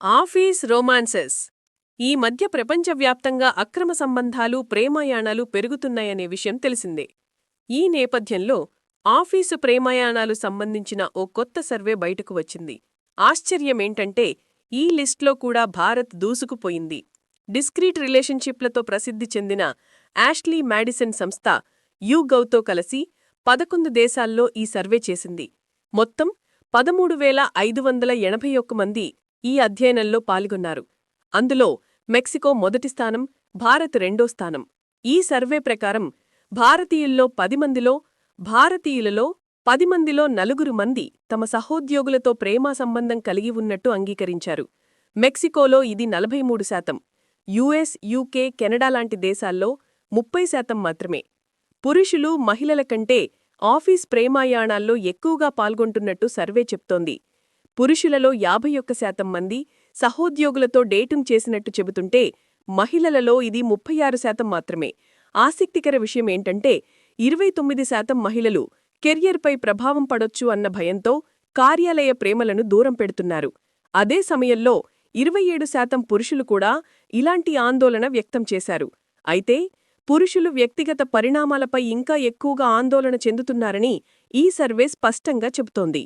Office romances. ఈ మధ్య ప్రపంచవ్యాప్తంగా అక్రమ సంబంధాలు ప్రేమాయాణాలు పెరుగుతున్నాయనే విషయం తెలిసిందే. ఈ నేపథ్యంలో ఆఫీసు ప్రేమాయాణాలు సంబంధించిన ఓ కొత్త సర్వే బయటకు వచ్చింది. ఆశ్చర్యమేంటంటే ఈ లిస్ట్లో కూడా భారత్ దూసుకుపోయింది. డిస్క్రీట్ రిలేషన్షిప్లతో ప్రసిద్ధి చెందిన యాష్లీ మ్యాడిసన్ సంస్థ యూగౌతో కలిసి పదకొండు దేశాల్లో ఈ సర్వే చేసింది. మొత్తం పదమూడు వేల ఐదు వందల ఎనభై ఒక్క మంది ఈ అధ్యయనంలో పాల్గొన్నారు. అందులో మెక్సికో మొదటి స్థానం భారత్ రెండో స్థానం. ఈ సర్వే ప్రకారం భారతీయుల్లో పది మందిలో భారతీయులలో పది మందిలో నలుగురు మంది తమ సహోద్యోగులతో ప్రేమ సంబంధం కలిగి ఉన్నట్టు అంగీకరించారు. మెక్సికోలో ఇది నలభై మూడు శాతం. యుఎస్ యూకే కెనడా లాంటి దేశాల్లో ముప్పై శాతం మాత్రమే. పురుషులు మహిళల కంటే ఆఫీస్ ప్రేమాయాణాల్లో ఎక్కువగా పాల్గొంటున్నట్టు సర్వే చెప్తోంది. పురుషులలో యాభై ఒక్క శాతం మంది సహోద్యోగులతో డేటింగ్ చేసినట్టు చెబుతుంటే మహిళలలో ఇది ముప్పై ఆరు శాతం మాత్రమే. ఆసక్తికర విషయమేంటంటే ఇరవై తొమ్మిది శాతం మహిళలు కెరియర్పై ప్రభావం పడొచ్చు అన్న భయంతో కార్యాలయ ప్రేమలను దూరం పెడుతున్నారు. అదే సమయంలో ఇరవై ఏడు శాతం పురుషులు కూడా ఇలాంటి ఆందోళన వ్యక్తం చేశారు. అయితే పురుషులు వ్యక్తిగత పరిణామాలపై ఇంకా ఎక్కువగా ఆందోళన చెందుతున్నారని ఈ సర్వే స్పష్టంగా చెబుతోంది.